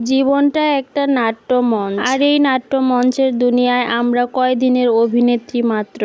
জীবনটা একটা নাট্যমঞ্চ। আর এই নাট্যমঞ্চের দুনিয়ায় আমরা কয়দিনের অভিনেত্রী মাত্র?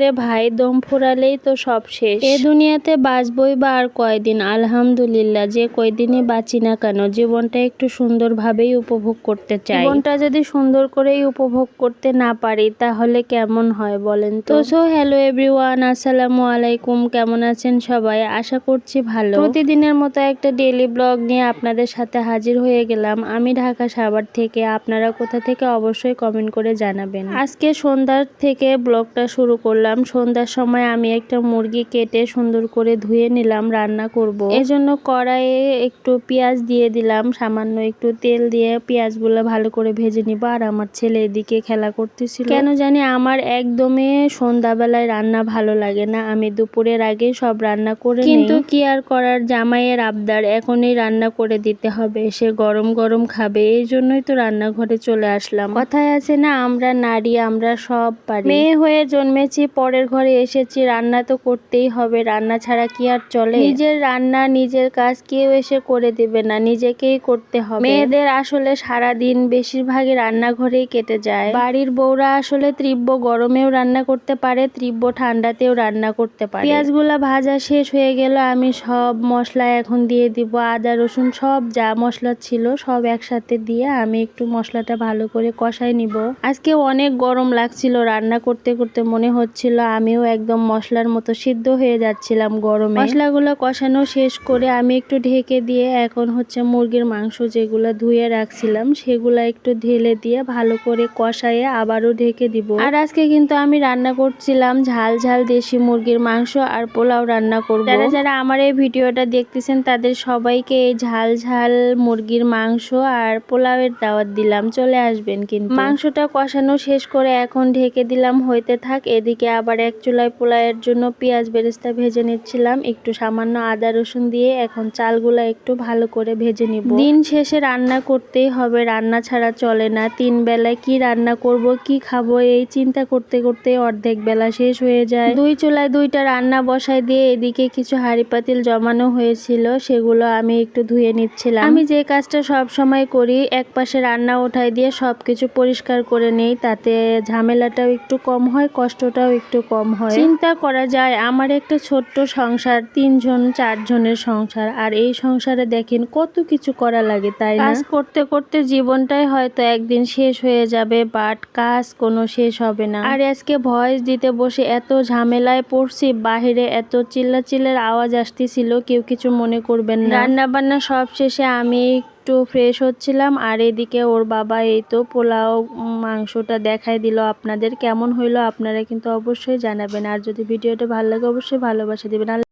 রে ভাই দম ফুরালেই তো সব শেষ। এ দুনিয়াতে বাঁচবই বা আর কয়দিন? আলহামদুলিল্লাহ যে কয়দিনই বাঁচি না কেন জীবনটা একটু সুন্দরভাবেই উপভোগ করতে চাই। জীবনটা যদি সুন্দর করেই উপভোগ করতে না পারি তাহলে কেমন হয় বলেন তো সো হ্যালো এভরিওয়ান আসসালামু আলাইকুম কেমন আছেন সবাই? আশা করছি ভালো। প্রতিদিনের মতো একটা ডেইলি ব্লগ নিয়ে আপনাদের সাথে হাজির হয়ে গেলাম। আমি ঢাকা সাভার থেকে আপনারা কোথা থেকে অবশ্যই কমেন্ট করে জানাবেন। আজকে সন্ধ্যার থেকে ব্লগটা শুরু করলাম। সন্ধ্যার সময় আমি একটা মুরগি কেটে সুন্দর করে ধুয়ে নিলাম রান্না করব। এজন্য কড়াইয়ে একটু পেঁয়াজ দিয়ে দিলাম সামান্য একটু তেল দিয়ে পেঁয়াজগুলো ভালো করে ভেজে নিব। আর আমার ছেলে এদিকে খেলা করতেছিল। কেন জানি আমার একদমই সন্ধ্যাবেলায় রান্না ভালো লাগে না। আমি দুপুরের আগে সব রান্না করে কিন্তু কি আর করার? জামাইয়ের আবদার এখনই রান্না করে দিতে হবে। সে গরম গরম খাবে, এই জন্যই তো রান্নাঘরে চলে আসলাম। কথায় আছে না, আমরা নারী, আমরা সব পারি। মেয়ে হয়ে জন্মেছি, পরের ঘরে এসেছি, রান্না তো করতেই হবে, রান্না ছাড়া কি আর চলে? নিজের রান্না, নিজের কাজ কেউ এসে করে দেবে না, নিজেকেই করতে হবে। মেয়েদের আসলে সারা দিন বেশিরভাগই রান্নাঘরেই কেটে যায়। বাড়ির বউরা আসলে তীব্র গরমেও রান্না করতে পারে, তীব্র ঠান্ডাতেও রান্না করতে পারে। পেঁয়াজগুলা ভাজা শেষ হয়ে গেল, আমি সব মশলা এখন দিয়ে দিব, আদা, রসুন, সব যা মশলা ছিল, সব একসাথে দিয়ে আমি একটু মশলাটা ভালো করে কষাই নিব। আজকে অনেক গরম লাগছিল রান্না করতে করতে, মনে হচ্ছিল আমিও একদম মশলার মতো সিদ্ধ হয়ে যাচ্ছিলাম গরমে। মশলাগুলো কষানো শেষ করে আমি একটু ঢেকে দিয়ে এখন হচ্ছে মুরগির মাংস যেগুলো ধুয়ে রাখছিলাম, সেগুলো একটু ঢেলে দিয়ে ভালো করে কষায়ে আবারও ঢেকে দিব। আর আজকে কিন্তু আমি রান্না করছিলাম ঝাল ঝাল দেশি মুরগির মাংস আর পোলাও রান্না করব। যারা যারা আমার এই ভিডিওটা দেখতেছেন, তাদের সবাইকে এই ঝাল ঝাল মুরগির মাংস আর পোলাওয়ের দাওয়াত দিলাম, চলে আসবেন কিন্তু। মাংসটা কষানো শেষ করে এখন ঢেকে দিলাম, হইতে থাক। এদিকে আবার এক চুলায় পোলাওয়ের জন্য পেঁয়াজ বেরেস্তা ভেজে নিচ্ছিলাম। একটু সামান্য আদা রসুন দিয়ে এখন চালগুলো একটু ভালো করে ভেজে নিব। দিন শেষে রান্না করতেই হবে, রান্না ছাড়া চলে না। তিন বেলায় কি রান্না করব, কি খাব, এই চিন্তা করতে করতে অর্ধেক বেলা শেষ হয়ে যায়। দুই চুলায় দুইটা রান্না বসাই দিয়ে এদিকে কিছু হাঁড়ি পাতিল জমানো হয়েছিল, সেগুলো আমি একটু ধুয়ে নিচ্ছিলাম। আমি যে কাজটা সব সময় করি এক পাশে রান্না উঠাই দিয়ে সব কিছু পরিষ্কার করে নেই তাতে ঝামেলাটাও একটু কম হয় কষ্টটাও একটু কম হয়। চিন্তা করা যায় আমার একটা ছোট্ট সংসার তিনজন চারজনের সংসার আর এই সংসারে দেখেন কত কিছু করা লাগে তাই না? কাজ করতে করতে জীবনটাই হয়তো একদিন শেষ হয়ে যাবে বাট কাজ কোনো শেষ হবে না। আর আজকে ভয়েস দিতে বসে এত ঝামেলায় পড়ছি বাহিরে এত চিল্লা চিল্লার আওয়াজ আসতেছিল কেউ কিছু মনে করবেন না। রান্না বান্না সব শেষে আমি একটু ফ্রেশ হচ্ছিলাম, আর এদিকে ওর বাবা এই তো পোলাও মাংসটা দেখাই দিল আপনাদের। কেমন হইল আপনারা কিন্তু অবশ্যই জানাবেন। আর যদি ভিডিওটা ভালো লাগে, অবশ্যই ভালোবাসা দেবেন।